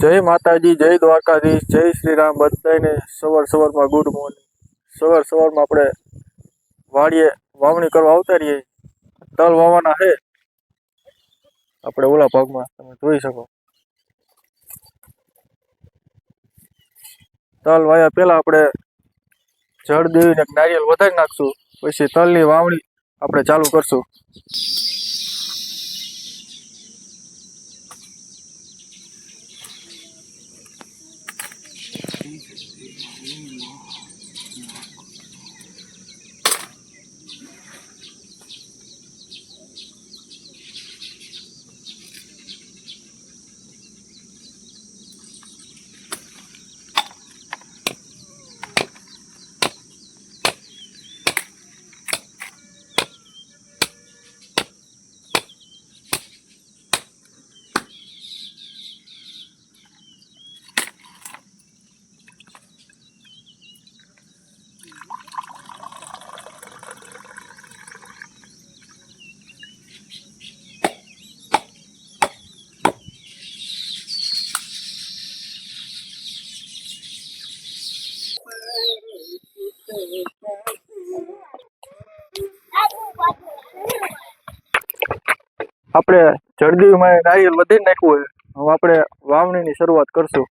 જય માતાજી, જય દ્વારકાધીશ, જય શ્રી રામ બધાને સવાર સવારમાં ગુડ મોર્નિંગ સવાર સવારમાં આપણે વાડીએ વાવણી કરવા આવતા રહીએ. તલ વાવવાના છે. આપણે ઓલા ભાગમાં તમે જોઈ શકો. તલ વાયા પહેલા આપણે જળ દેવીને નારિયેલ વધારી નાખશું. પછી તલની વાવણી આપણે ચાલુ કરશું. આપણે જળદીમાં નારિયેલ વધારી નાખવું હોય. હવે આપણે વાવણીની શરૂઆત કરશું.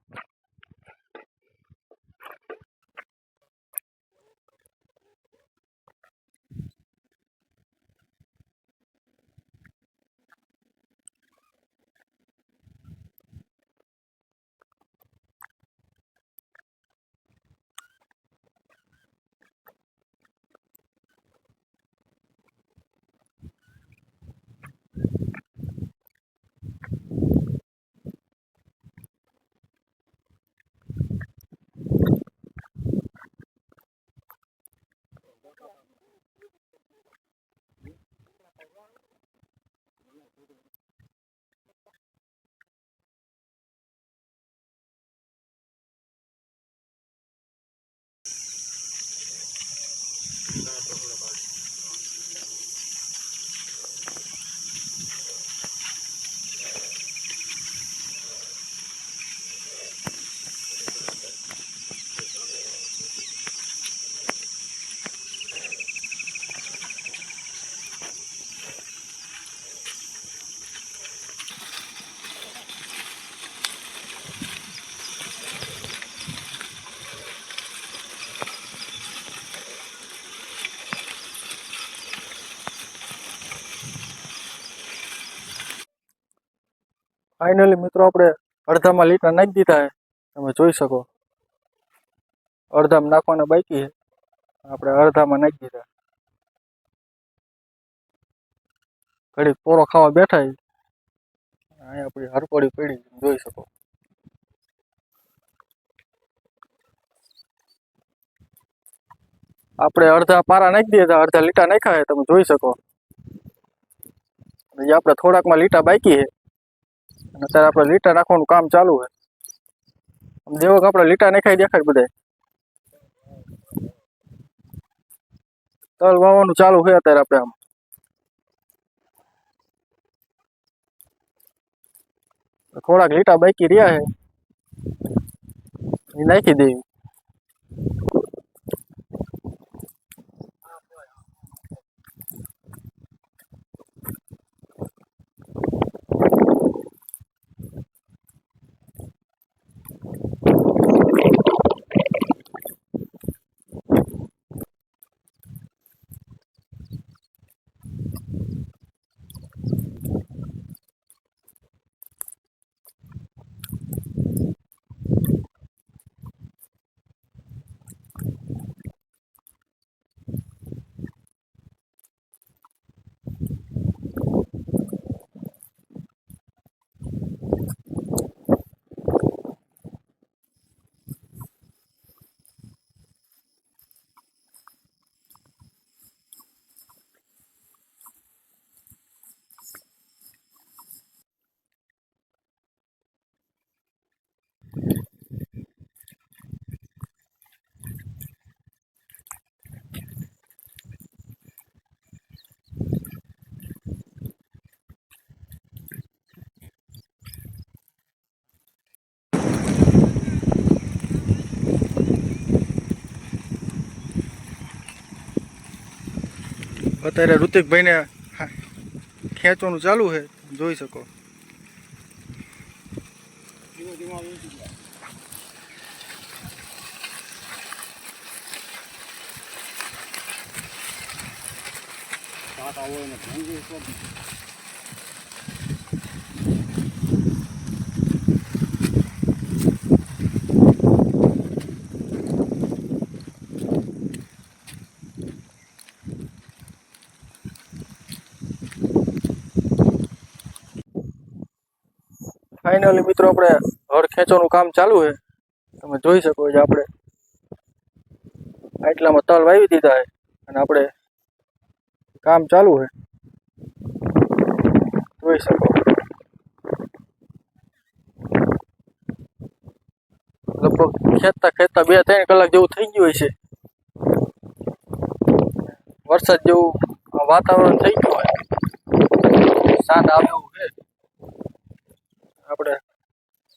ફાઇનલી મિત્રો આપણે અડધામાં લીટર નાખી દીધા છે તમે જોઈ શકો અડધામાં નાખવાના બાકી છે આપણે અડધામાં નાખી દીધા ઘડીક પોરો ખાવા બેઠા છે અહીંયા આપણી હરપડી પડી છે, જોઈ શકો આપણે અડધા પારા નાખી દીધા અડધા લીટા નાખ્યા છે તમે જોઈ શકો હજી આપણે થોડાકમાં લીટા બાકી છે અને અત્યારે આપણે લીટા નાખવાનું કામ ચાલુ છે આમ જેવો કે આપણે લીટા નાખાઈ દેખાય બધા તલ વાવવાનું ચાલુ છે અત્યારે આપણે આમ થોડાક લીટા બાકી રહ્યા છે એ નાખી દેવી અત્યારે ઋતિકભાઈને ખેંચવાનું ચાલુ છે જોઈ શકો. ફાઇનલી મિત્રો, આપણે હળ ખેંચવાનું કામ ચાલુ છે. તમે જોઈ શકો છો આપણે આટલામાં તલ વાવી દીધા છે અને આપણે કામ ચાલુ છે. જોઈ શકો. લગભગ ખેંચતા ખેંચતા બે ત્રણ કલાક જેવું થઈ ગયું હોય છે વરસાદ જેવું વાતાવરણ થઈ ગયું હોય. સાંજ આવે એવું છે. આપણે